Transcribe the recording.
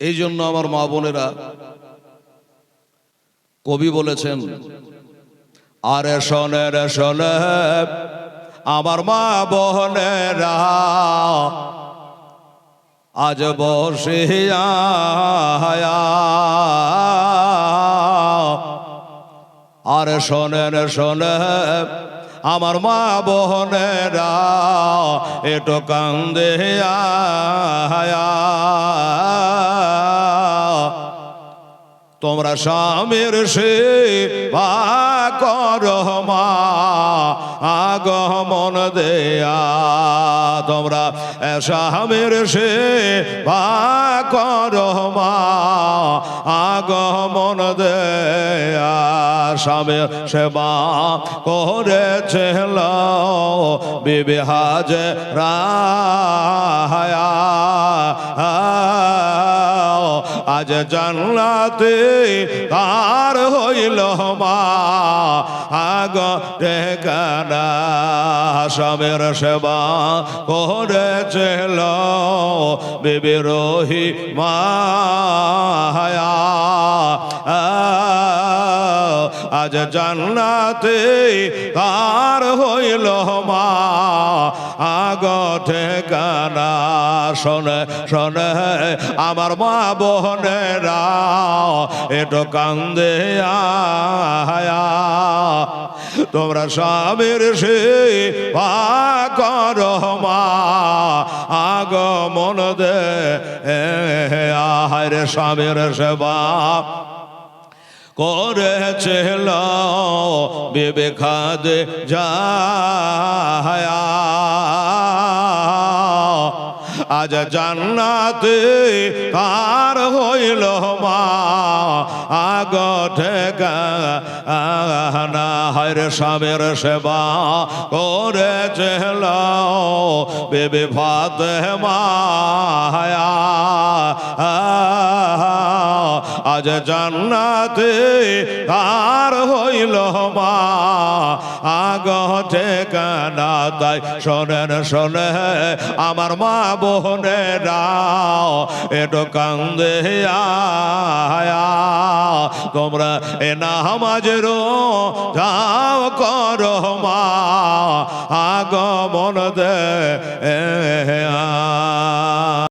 এই জন্য আমার মা বোনেরা, কবি বলেছেন, আরে শোনে রে শোনে, আমার মা বোনেরা, আজ বসিয়া আরে শোনেন শোনে, আমার মা বোনেরা এটো কান্দে তোমরা স্বামীর সে আগমন দেয়া। তোমরা স্বামীর সে আগমন দেয়া। স্বামীর সেবা করেছিল বিবিহাজ রায়া আজ জানলাতে তার হইল মা। আগ টেকানা স্বামীর সেবা করেছিল বিবিরোহী মায়া আজ জান্নাতে তার হইল মা। আগ ঠিকানা, শোনে শোনে, আমার মা বোনেরা, এটো কান্দে তোমরা স্বামীর সে কর মা আগ মন দে আহারে স্বামীর সেবা। করেছিল বিবেকাদ যাহায়া। আজ জান্নাতে কার হইল মা আগ ঠেকানা হরে স্বামীর সেবা করেছিল বেবে ভাত আজ জান্নাতে কার হইল মা। আগ ঠিকানা তাই শোনেন শোনে আমার মা বোনেরা এটো কান্দে তোমরা এ না নামাজের যাও কর মা। আগমন দে